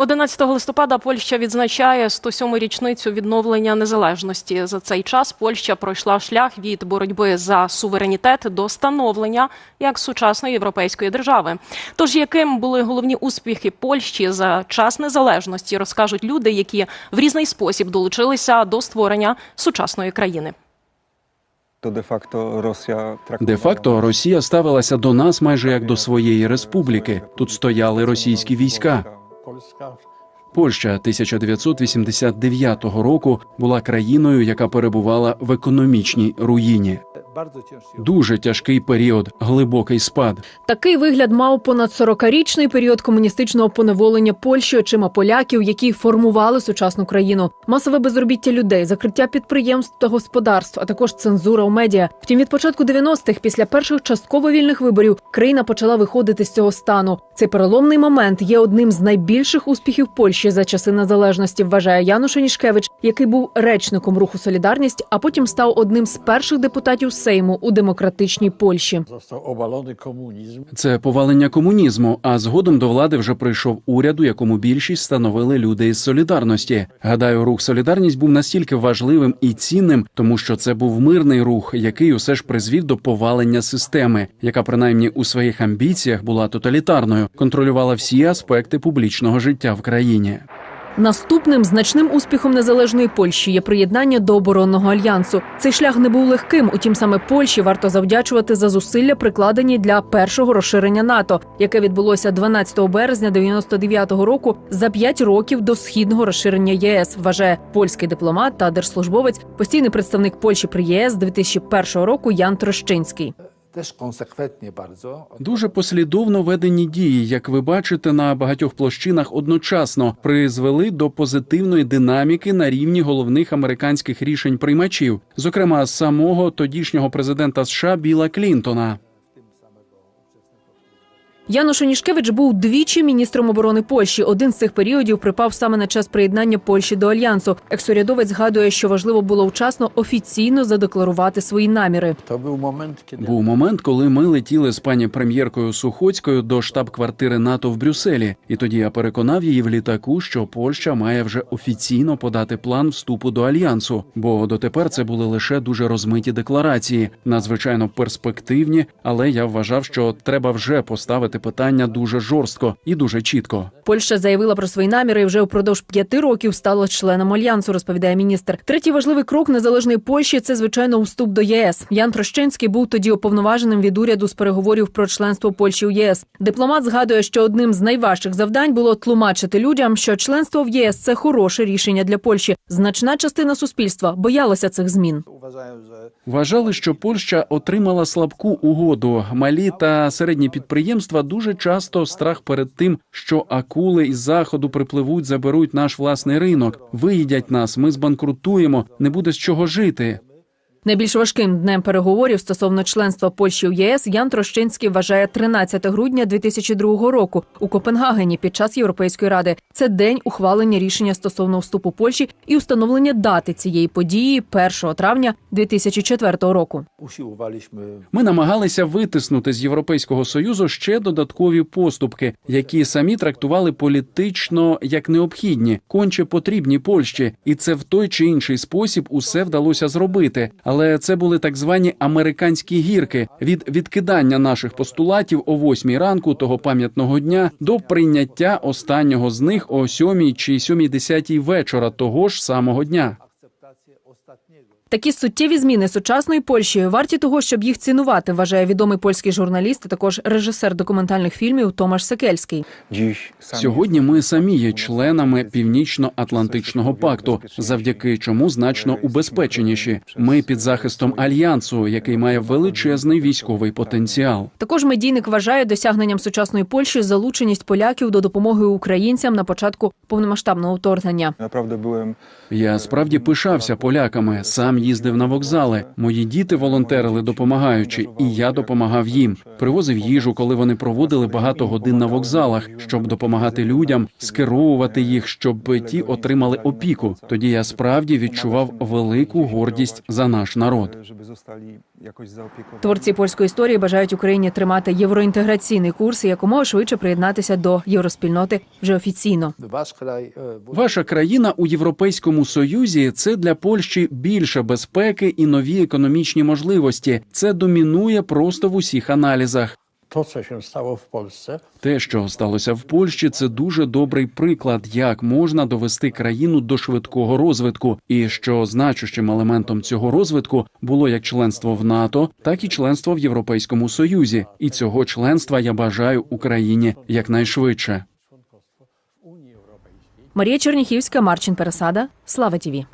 11 листопада Польща відзначає 107-му річницю відновлення незалежності. За цей час Польща пройшла шлях від боротьби за суверенітет до становлення як сучасної європейської держави. Тож яким були головні успіхи Польщі за час незалежності, розкажуть люди, які в різний спосіб долучилися до створення сучасної країни. To de facto Rosja traktowała Де-факто Росія ставилася до нас майже як до своєї республіки. Тут стояли російські війська. Польща 1989 року була країною, яка перебувала в економічній руїні. Дуже тяжкий період, глибокий спад. Такий вигляд мав понад 40-річний період комуністичного поневолення Польщі очима поляків, які формували сучасну країну. Масове безробіття людей, закриття підприємств та господарств, а також цензура у медіа. Втім, від початку 90-х, після перших частково вільних виборів, країна почала виходити з цього стану. Цей переломний момент є одним з найбільших успіхів Польщі за часи незалежності. Вважає Януш Анішкевич, який був речником руху Солідарність, а потім став одним з перших депутатів Сейму у демократичній Польщі. Це повалення комунізму. А згодом до влади вже прийшов уряд, у якому більшість становили люди із солідарності. Гадаю, рух Солідарність був настільки важливим і цінним, тому що це був мирний рух, який усе ж призвів до повалення системи, яка принаймні у своїх амбіціях була тоталітарною, контролювала всі аспекти публічного життя в країні. Наступним значним успіхом незалежної Польщі є приєднання до оборонного альянсу. Цей шлях не був легким. Утім, саме Польщі варто завдячувати за зусилля, прикладені для першого розширення НАТО, яке відбулося 12 березня 99-го року за п'ять років до східного розширення ЄС. Вважає польський дипломат та держслужбовець, постійний представник Польщі при ЄС 2001 року Ян Трощинський. Też консеквентні bardzo. Дуже послідовно ведені дії, як ви бачите, на багатьох площинах одночасно призвели до позитивної динаміки на рівні головних американських рішень приймачів, зокрема самого тодішнього президента США Біла Клінтона. Януш Онішкевич був двічі міністром оборони Польщі. Один з цих періодів припав саме на час приєднання Польщі до альянсу. Ексурядовець згадує, що важливо було вчасно офіційно задекларувати свої наміри. Był moment, kiedy Був момент, коли ми летіли з пані прем'єркою Сухоцькою до штаб-квартири НАТО в Брюсселі, і тоді я переконав її в літаку, що Польща має вже офіційно подати план вступу до альянсу. Бо дотепер це були лише дуже розмиті декларації, надзвичайно перспективні, але я вважав, що треба вже поставити питання дуже жорстко і дуже чітко. Польща заявила про свої наміри і вже впродовж п'яти років стала членом альянсу. Розповідає міністр. Третій важливий крок незалежної Польщі це звичайно вступ до ЄС. Ян Трощинський був тоді уповноваженим від уряду з переговорів про членство Польщі у ЄС. Дипломат згадує, що одним з найважчих завдань було тлумачити людям, що членство в ЄС це хороше рішення для Польщі. Значна частина суспільства боялася цих змін. Вважали, що Польща отримала слабку угоду. Малі та середні підприємства дуже часто страх перед тим, що акули із заходу припливуть, заберуть наш власний ринок, виїдять нас, ми збанкрутуємо, не буде з чого жити. Найбільш важким днем переговорів стосовно членства Польщі в ЄС Ян Трощинський вважає 13 грудня 2002 року у Копенгагені під час Європейської ради. Це день ухвалення рішення стосовно вступу Польщі і установлення дати цієї події 1 травня 2004 року. Ми намагалися витиснути з Європейського союзу ще додаткові поступки, які самі трактували політично як необхідні, конче потрібні Польщі, і це в той чи інший спосіб усе вдалося зробити. Але це були так звані американські гірки від відкидання наших постулатів о восьмій ранку того пам'ятного дня до прийняття останнього з них о сьомій чи сьомій десятій вечора того ж самого дня. Такі суттєві зміни сучасної Польщі варті того, щоб їх цінувати, вважає відомий польський журналіст, а також режисер документальних фільмів Томаш Секельський. Сьогодні ми самі є членами Північно-Атлантичного пакту, завдяки чому значно убезпеченіші. Ми під захистом альянсу, який має величезний військовий потенціал. Також медійник вважає досягненням сучасної Польщі залученість поляків до допомоги українцям на початку повномасштабного вторгнення. Я справді пишався поляками. Сам сам їздив на вокзали. Мої діти волонтерили, допомагаючи, і я допомагав їм. Привозив їжу, коли вони проводили багато годин на вокзалах, щоб допомагати людям, скеровувати їх, щоб ті отримали опіку. Тоді я справді відчував велику гордість за наш народ. Творці польської історії бажають Україні тримати євроінтеграційний курс і якомога швидше приєднатися до євроспільноти вже офіційно. E, Ваша країна у Європейському Союзі це для Польщі більше безпеки і нові економічні можливості. Це домінує просто в усіх аналізах. co się stało w Polsce, Те, що сталося в Польщі, це дуже добрий приклад, як можна довести країну до швидкого розвитку, і що значущим елементом цього розвитку було як членство в НАТО, так і членство в Європейському Союзі. І цього членства я бажаю Україні якнайшвидше. Марія Черніхівська, Марчин Пересада. Слава ТІВІ.